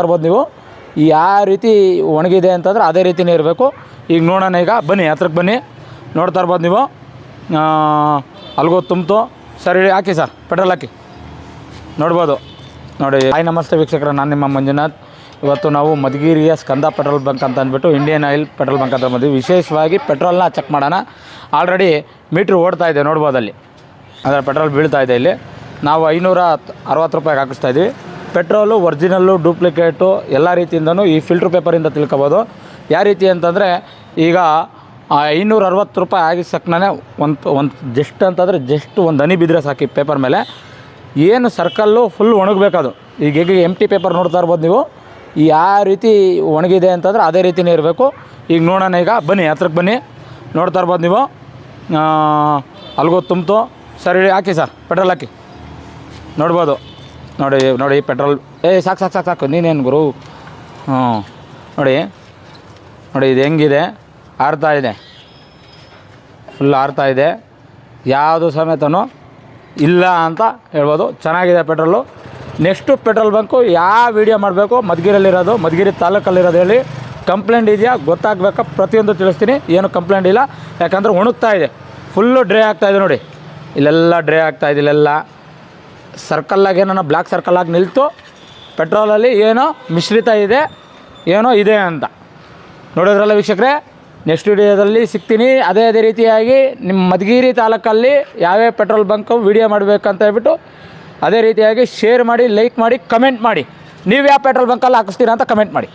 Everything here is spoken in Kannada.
ಇರ್ಬೋದು ನೀವು. ಯಾವ ರೀತಿ ಒಣಗಿದೆ ಅಂತಂದ್ರೆ ಅದೇ ರೀತಿನೇ ಇರಬೇಕು. ಈಗ ನೋಡೋಣ ಈಗ, ಬನ್ನಿ ಹತ್ರಕ್ಕೆ ಬನ್ನಿ. ನೋಡ್ತಾ ಇರ್ಬೋದು ನೀವು. ಅಲ್ಗೋ ತುಂಬಿತು. ಸರಿ ಹಾಕಿ ಸರ್, ಪೆಟ್ರೋಲ್ ಹಾಕಿ. ನೋಡ್ಬೋದು. ನೋಡಿ, ಹಾಯ್, ನಮಸ್ತೆ ವೀಕ್ಷಕರ, ನಾನು ನಿಮ್ಮ ಮಂಜುನಾಥ್. ಇವತ್ತು ನಾವು ಮಧುಗಿರಿಯ ಸ್ಕಂದ ಪೆಟ್ರೋಲ್ ಬಂಕ್ ಅಂತ ಅಂದ್ಬಿಟ್ಟು ಇಂಡಿಯನ್ ಆಯಿಲ್ ಪೆಟ್ರೋಲ್ ಬಂಕ್ ಅಂತ ಬಂದ್ವಿ. ವಿಶೇಷವಾಗಿ ಪೆಟ್ರೋಲ್ನ ಚೆಕ್ ಮಾಡೋಣ. ಆಲ್ರೆಡಿ ಮೀಟ್ರ್ ಓಡ್ತಾ ಇದೆ, ನೋಡ್ಬೋದು ಅಲ್ಲಿ. ಅದರ ಪೆಟ್ರೋಲ್ ಬೀಳ್ತಾ ಇದೆ ಇಲ್ಲಿ. ನಾವು ಐನೂರ ಅರವತ್ತು ರೂಪಾಯಿಗೆ ಹಾಕಿಸ್ತಾ ಇದ್ವಿ. ಪೆಟ್ರೋಲು, ಒರಿಜಿನಲ್ಲು, ಡೂಪ್ಲಿಕೇಟು ಎಲ್ಲ ರೀತಿಯಿಂದನೂ ಈ ಫಿಲ್ಟ್ರ್ ಪೇಪರಿಂದ ತಿಳ್ಕೊಬೋದು. ಯಾವ ರೀತಿ ಅಂತಂದರೆ ಈಗ ಐನೂರ ಅರವತ್ತು ರೂಪಾಯಿ ಆಗಿಸಕ್ಕನೇ ಒಂದು ಒಂದು ಜಸ್ಟ್ ಅಂತಂದರೆ ಜಸ್ಟ್ ಒಂದು ಹನಿ ಬಿದ್ದರೆ ಸಾಕಿ ಪೇಪರ್ ಮೇಲೆ. ಏನು ಸರ್ಕಲ್ಲು ಫುಲ್ ಒಣಗಬೇಕದು. ಈಗ ಈಗ ಎಂ ಟಿ ಪೇಪರ್ ನೋಡ್ತಾ ಇರ್ಬೋದು ನೀವು. ಯಾವ ರೀತಿ ಒಣಗಿದೆ ಅಂತಂದರೆ ಅದೇ ರೀತಿಯೇ ಇರಬೇಕು. ಈಗ ನೋಡೋಣ ಈಗ, ಬನ್ನಿ ಹತ್ರಕ್ಕೆ ಬನ್ನಿ. ನೋಡ್ತಾ ಇರ್ಬೋದು ನೀವು. ಅಲ್ಗೋ ತುಂಬಿತು. ಸರಿ ಹಾಕಿ ಸರ್, ಪೆಟ್ರೋಲ್ ಹಾಕಿ. ನೋಡ್ಬೋದು. ನೋಡಿ ನೋಡಿ, ಪೆಟ್ರೋಲ್. ಏ, ಸಾಕು ಸಾಕು ಸಾಕು ಸಾಕು. ನೀನೇನು ಗುರು? ಹ್ಞೂ. ನೋಡಿ ನೋಡಿ, ಇದು ಹೆಂಗಿದೆ? ಆರ್ತಾ ಇದೆ. ಫುಲ್ ಆರ್ತಾ ಇದೆ. ಯಾವುದು ಸಮೇತನೂ ಇಲ್ಲ ಅಂತ ಹೇಳ್ಬೋದು. ಚೆನ್ನಾಗಿದೆ ಪೆಟ್ರೋಲು. ನೆಕ್ಸ್ಟು ಪೆಟ್ರೋಲ್ ಬಂಕು ಯಾವ ವೀಡಿಯೋ ಮಾಡಬೇಕು? ಮಧುಗಿರಲ್ಲಿರೋದು ಮಧುಗಿರಿ ತಾಲೂಕಲ್ಲಿರೋದು ಹೇಳಿ ಕಂಪ್ಲೇಂಟ್ ಇದೆಯಾ? ಗೊತ್ತಾಗಬೇಕಾ? ಪ್ರತಿಯೊಂದು ತಿಳಿಸ್ತೀನಿ. ಏನು ಕಂಪ್ಲೇಂಟ್ ಇಲ್ಲ. ಯಾಕಂದ್ರೆ ಒಣಗ್ತಾ ಇದೆ. ಫುಲ್ಲು ಡ್ರೈ ಆಗ್ತಾಯಿದೆ ನೋಡಿ. ಇಲ್ಲೆಲ್ಲ ಡ್ರೈ ಆಗ್ತಾಯಿದೆ ಇಲ್ಲೆಲ್ಲ. ಸರ್ಕಲ್ಲಾಗಿ ಏನೋ ಬ್ಲ್ಯಾಕ್ ಸರ್ಕಲ್ಲಾಗಿ ನಿಲ್ತು ಪೆಟ್ರೋಲಲ್ಲಿ ಏನೋ ಮಿಶ್ರಿತ ಇದೆ, ಏನೋ ಇದೆ ಅಂತ. ನೋಡಿದ್ರಲ್ಲ ವೀಕ್ಷಕರೇ ನೆಕ್ಸ್ಟ್ ವಿಡಿಯೋದಲ್ಲಿ ಸಿಗ್ತೀನಿ. ಅದೇ ಅದೇ ರೀತಿಯಾಗಿ ನಿಮ್ಮ ಮಧುಗಿರಿ ತಾಲೂಕಲ್ಲಿ ಯಾವ್ಯಾವ ಪೆಟ್ರೋಲ್ ಬಂಕು ವಿಡಿಯೋ ಮಾಡಬೇಕಂತ ಹೇಳ್ಬಿಟ್ಟು, ಅದೇ ರೀತಿಯಾಗಿ ಶೇರ್ ಮಾಡಿ ಲೈಕ್ ಮಾಡಿ ಕಮೆಂಟ್ ಮಾಡಿ. ನೀವು ಯಾವ ಪೆಟ್ರೋಲ್ ಬಂಕಲ್ಲಿ ಹಾಕಿಸ್ತೀರಾ ಅಂತ ಕಮೆಂಟ್ ಮಾಡಿ.